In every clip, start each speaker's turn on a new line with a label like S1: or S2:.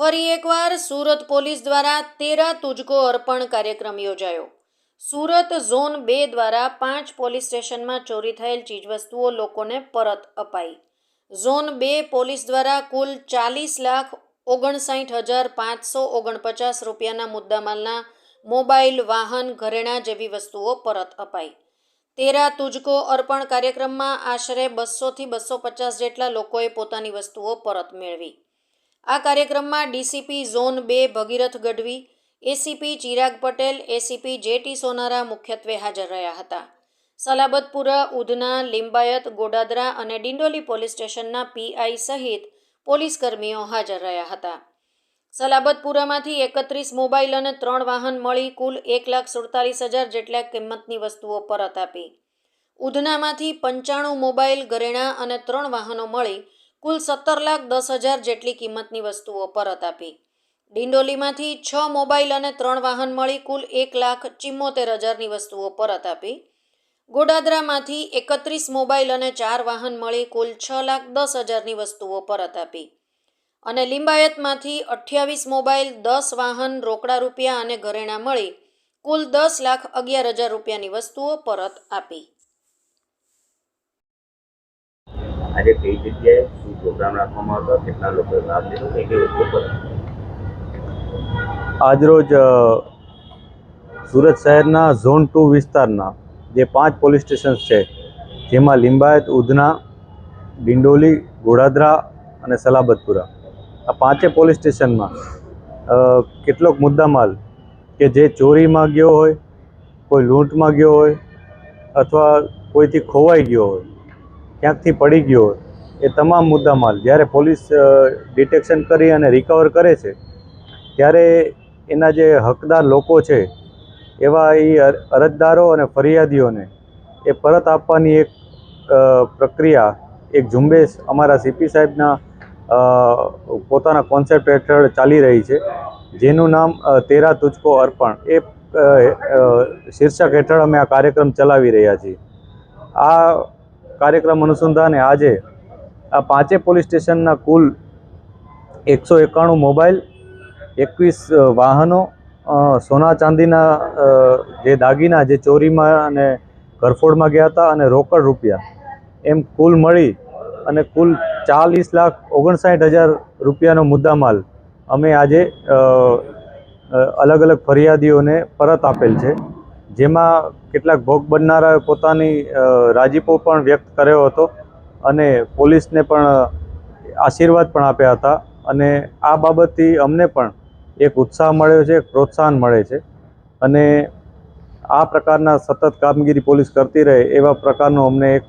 S1: ફરી એકવાર સુરત પોલીસ દ્વારા તેરા તુજકો અર્પણ કાર્યક્રમ યોજાયો. સુરત ઝોન બે દ્વારા પાંચ પોલીસ સ્ટેશનમાં ચોરી થયેલ ચીજવસ્તુઓ લોકોને પરત અપાઈ. ઝોન બે પોલીસ દ્વારા કુલ ચાલીસ લાખ ઓગણસાઠ હજાર પાંચસો ઓગણપચાસ રૂપિયાના મુદ્દામાલના મોબાઈલ, વાહન, ઘરેણાં જેવી વસ્તુઓ પરત અપાઈ. તેરા તુજકો અર્પણ કાર્યક્રમમાં આશરે બસોથી બસો પચાસ જેટલા લોકોએ પોતાની વસ્તુઓ પરત મેળવી. આ કાર્યક્રમમાં ડીસીપી ઝોન બે Bhagirath Gadhvi, ACP Chirag Patel, ACP JT Sonara મુખ્યત્વે હાજર રહ્યા હતા. સલાબતપુરા, ઉધના, લિંબાયત, ગોડાદરા અને ડિંડોલી પોલીસ સ્ટેશનના પીઆઈ સહિત પોલીસકર્મીઓ હાજર રહ્યા હતા. સલાબતપુરામાંથી એકત્રીસ મોબાઈલ અને ત્રણ વાહન મળી કુલ એક લાખ સુડતાલીસ હજાર જેટલા કિંમતની વસ્તુઓ પરત આપી. ઉધનામાંથી પંચાણું મોબાઈલ, ઘરેણાં અને ત્રણ વાહનો મળી કુલ સત્તર લાખ દસ હજાર જેટલી કિંમતની વસ્તુઓ પરત આપી. ડિંડોલીમાંથી છ મોબાઈલ અને ત્રણ વાહન મળી કુલ એક લાખ ચિમ્મોતેર હજારની વસ્તુઓ પરત આપી. ગોડાદરામાંથી એકત્રીસ મોબાઈલ અને ચાર વાહન મળી કુલ છ લાખ દસ હજારની વસ્તુઓ પરત આપી. અને લિંબાયતમાંથી અઠ્યાવીસ મોબાઈલ, દસ વાહન, રોકડા રૂપિયા અને ઘરેણાં મળી કુલ દસ લાખ અગિયાર હજાર રૂપિયાની વસ્તુઓ પરત આપી.
S2: આજે કઈ જગ્યાએ શું પ્રોગ્રામ રાખવામાં આવતો, કેટલા લોકોએ લાભ લીધો કઈ કઈ વસ્તુ પર
S3: આજરોજ સુરત શહેરના ઝોન ટુ વિસ્તારના જે પાંચ પોલીસ સ્ટેશન્સ છે, જેમાં લિંબાયત, ઉધના, ડિંડોલી, ગોડાદરા અને સલાબતપુરા, આ પાંચે પોલીસ સ્ટેશનમાં કેટલોક મુદ્દામાલ કે જે ચોરીમાં ગયો હોય, કોઈ લૂંટમાં ગયો હોય, અથવા કોઈથી ખોવાઈ ગયો હોય ક્યાંકથી પડી ગયો એ તમામ મુદ્દામાલ જ્યારે પોલીસ ડિટેક્શન કરી અને રિકવર કરે છે, ત્યારે એના જે હકદાર લોકો છે, એવા એ અરજદારો અને ફરિયાદીઓને એ પરત આપવાની એક પ્રક્રિયા, એક ઝુંબેશ અમારા સીપી સાહેબના પોતાના કોન્સેપ્ટ હેઠળ ચાલી રહી છે, જેનું નામ તેરા તુચકો અર્પણ. એ શીર્ષક હેઠળ અમે આ કાર્યક્રમ ચલાવી રહ્યા છીએ. આ કાર્યક્રમ અનુસંધાને આજે આ પાંચે પોલીસ સ્ટેશનના કુલ એકસો એકાણું મોબાઈલ, એકવીસ વાહનો સોના ચાંદીના જે દાગીના, જે ચોરીમાં અને ઘરફોડમાં ગયા હતા અને રોકડ રૂપિયા એમ કુલ મળી અને કુલ ચાલીસ લાખ ઓગણસાઠ હજાર રૂપિયાનો મુદ્દામાલ અમે આજે અલગ અલગ ફરિયાદીઓને પરત આપેલ છે. જેમાં કેટલાક ભોગ બનનારાએ પોતાની રાજીપો પણ વ્યક્ત કર્યો હતો અને પોલીસને પણ આશીર્વાદ પણ આપ્યા હતા અને આ બાબતથી અમને પણ એક ઉત્સાહ મળ્યો છે, એક પ્રોત્સાહન મળે છે. અને આ પ્રકારના સતત કામગીરી પોલીસ કરતી રહે એવા પ્રકારનો અમને એક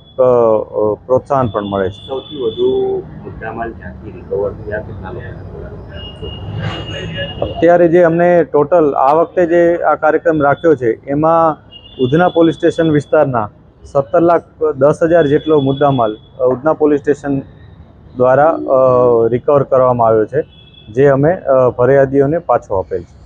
S3: પ્રોત્સાહન પણ મળે છે.
S2: સૌથી વધુ
S3: અત્યારે જે અમને ટોટલ આ વખતે જે આ કાર્યક્રમ રાખ્યો છે એમાં ઉધના પોલીસ સ્ટેશન વિસ્તારના સત્તર લાખ દસ હજાર જેટલો મુદ્દામાલ ઉધના પોલીસ સ્ટેશન દ્વારા રિકવર કરવામાં આવ્યો છે જે અમે ફરિયાદીઓને પાછો આપેલ છે.